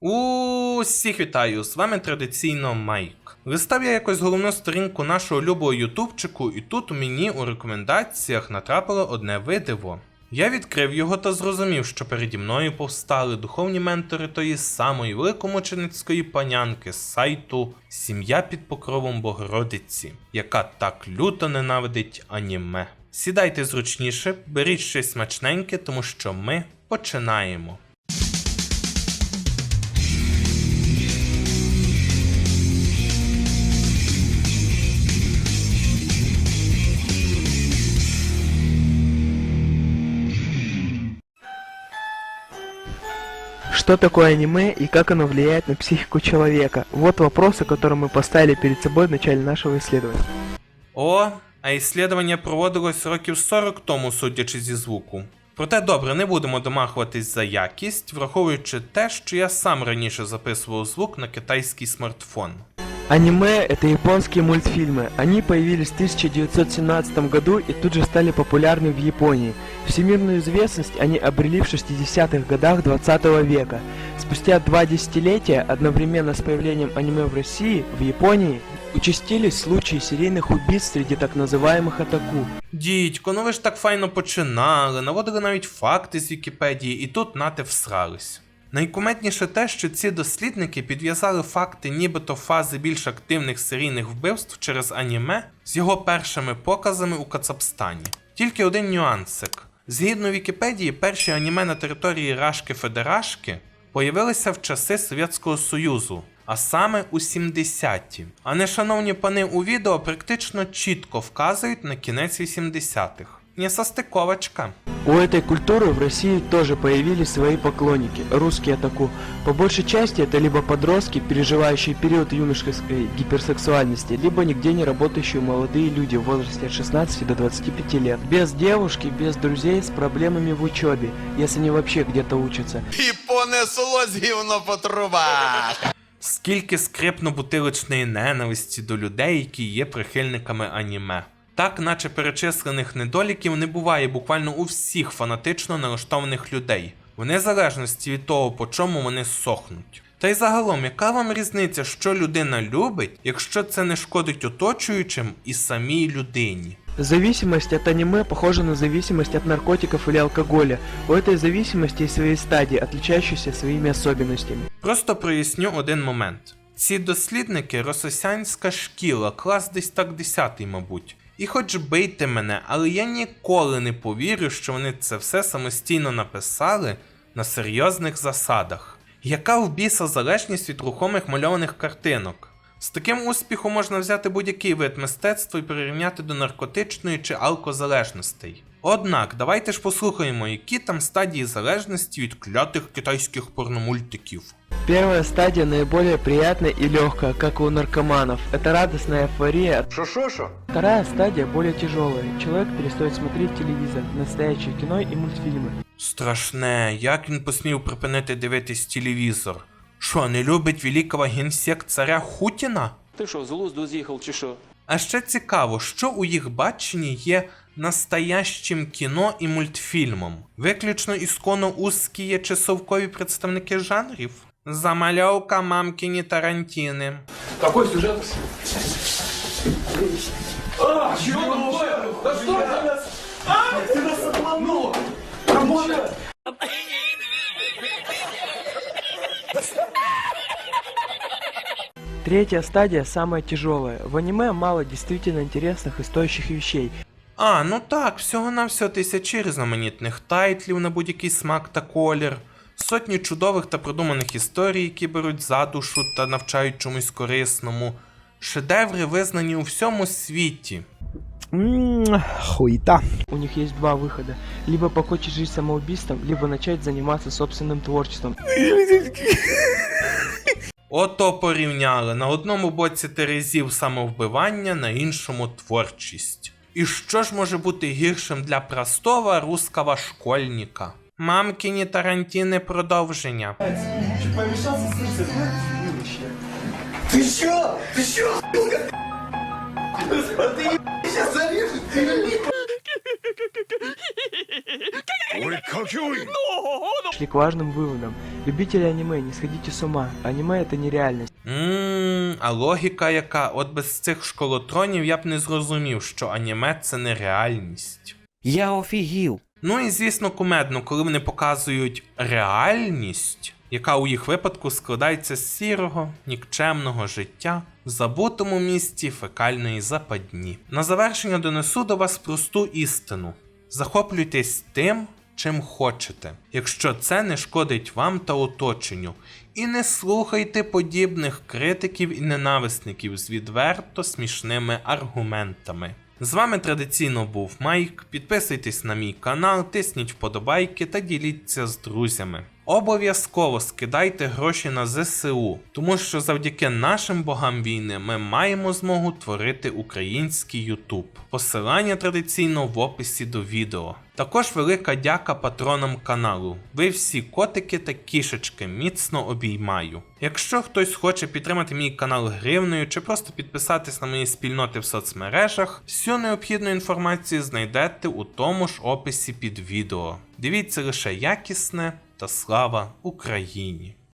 Усіх вітаю! З вами традиційно Майк. Листав я якось головну сторінку нашого любого ютубчику, і тут мені у рекомендаціях натрапило одне видиво. Я відкрив його та зрозумів, що переді мною повстали духовні ментори тої самої великомученицької панянки з сайту Сім'я під покровом Богородиці, яка так люто ненавидить аніме. Сідайте зручніше, беріть щось смачненьке, тому що ми починаємо. Что такое аниме и как оно влияет на психику человека? Вот вопросы, которые мы поставили перед собой в начале нашего исследования. О, а іслідування проводилось років 40 тому, судячи зі звуку. Проте добре, не будемо домахуватись за якість, враховуючи те, що я сам раніше записував звук на китайський смартфон. Аниме – это японские мультфильмы. Они появились в 1917 году и тут же стали популярны в Японии. Всемирную известность они обрели в 60-х годах 20 века. Спустя два десятилетия, одновременно с появлением аниме в России, в Японии, участились случаи серийных убийств среди так называемых атаку. Дідько, ну ви ж так файно починали, наводили навіть факти з Вікіпедії, і тут нате всрались. Найкуметніше те, що ці дослідники підв'язали факти нібито фази більш активних серійних вбивств через аніме з його першими показами у Кацапстані. Тільки один нюансик. Згідно Вікіпедії, перші аніме на території Рашки Федерашки появилися в часи Совєтського Союзу, а саме у 70-ті. А нешановні пани у відео практично чітко вказують на кінець 80-х. Несостиковочка. У этой культуры в России тоже появились свои поклонники, русские атаку. По большей части это либо подростки, переживающие период юношеской гиперсексуальности, либо нигде не работающие молодые люди в возрасте от 16 до 25 лет. Без девушки, без друзей, с проблемами в учебе, если они вообще где-то учатся. І понеслось гівно по трубах. Скільки скрипно-бутилочної ненависті до людей, які є прихильниками аніме. Так, наче перечислених недоліків не буває буквально у всіх фанатично налаштованих людей, в незалежності від того, по чому вони сохнуть. Та й загалом, яка вам різниця, що людина любить, якщо це не шкодить оточуючим і самій людині? Зависимость от аниме похожа на зависимость от наркотиков или алкоголя. У этой зависимости есть свои стадии, отличающиеся своими особенностями. Просто проясню один момент. Ці дослідники рососянська шкіла, клас десь так 10, мабуть. І хоч бийте мене, але я ніколи не повірю, що вони це все самостійно написали на серйозних засадах. Яка в біса залежність від рухомих мальованих картинок? З таким успіхом можна взяти будь-який вид мистецтва і прирівняти до наркотичної чи алкозалежностей. Однак, давайте ж послухаємо, які там стадії залежності від клятих китайських порномультиків. Первая стадия наиболее приятная и легкая, как у наркоманов. Это радостная эйфория. Шо-шо-шо? Вторая стадия более тяжелая. Человек перестает смотреть телевизор, настоящее кино и мультфильмы. Страшне, як він посмів припинити дивитись телевізор? Що, не любить великого генсек царя Хутіна? Ти що, з глузду з'їхав чи що? А ще цікаво, що у їх баченні є настоящим кіно і мультфільмом. Виключно ісконно узкі є чи совкові представники жанрів. Замальовка мамкіні Тарантіни. Какой сюжет? А, чего новое? Да что это? А, ты нас обманул! Работа! Третья стадия самая тяжелая. В аниме мало действительно интересных и стоящих вещей. А, ну так, всього-навсього тисячі різноманітних тайтлів на будь-який смак та колір, сотні чудових та продуманих історій, які беруть за душу та навчають чомусь корисному, шедеври визнані у всьому світі. Хуета. У них есть два выхода. Либо покончить жизнь самоубийством, либо начать заниматься собственным творчеством. Ото порівняли на одному боці терезів самовбивання, на іншому творчість. І що ж може бути гіршим для простого русского школьника? Мамкіні Тарантіни продовження. Ты чё? Ты чё, сука? Ты сейчас зарежешь, ты Ой, какой! Пришли к важным выводам. Любители аниме, не сходите с ума. Аниме это нереальность. Ммм, а логіка яка? От без цих школотронів я б не зрозумів, що аніме це не реальність. Я офігів. Ну і звісно, кумедно, коли вони показують реальність, яка у їх випадку складається з сірого, нікчемного життя в забутому місті фекальної западні. На завершення донесу до вас просту істину: захоплюйтесь тим, чим хочете, якщо це не шкодить вам та оточенню. І не слухайте подібних критиків і ненависників з відверто смішними аргументами. З вами традиційно був Майк. Підписуйтесь на мій канал, тисніть вподобайки та діліться з друзями. Обов'язково скидайте гроші на ЗСУ, тому що завдяки нашим богам війни ми маємо змогу творити український Ютуб. Посилання традиційно в описі до відео. Також велика дяка патронам каналу. Ви всі котики та кішечки міцно обіймаю. Якщо хтось хоче підтримати мій канал гривною чи просто підписатись на мої спільноти в соцмережах, всю необхідну інформацію знайдете у тому ж описі під відео. Дивіться лише якісне та слава Україні!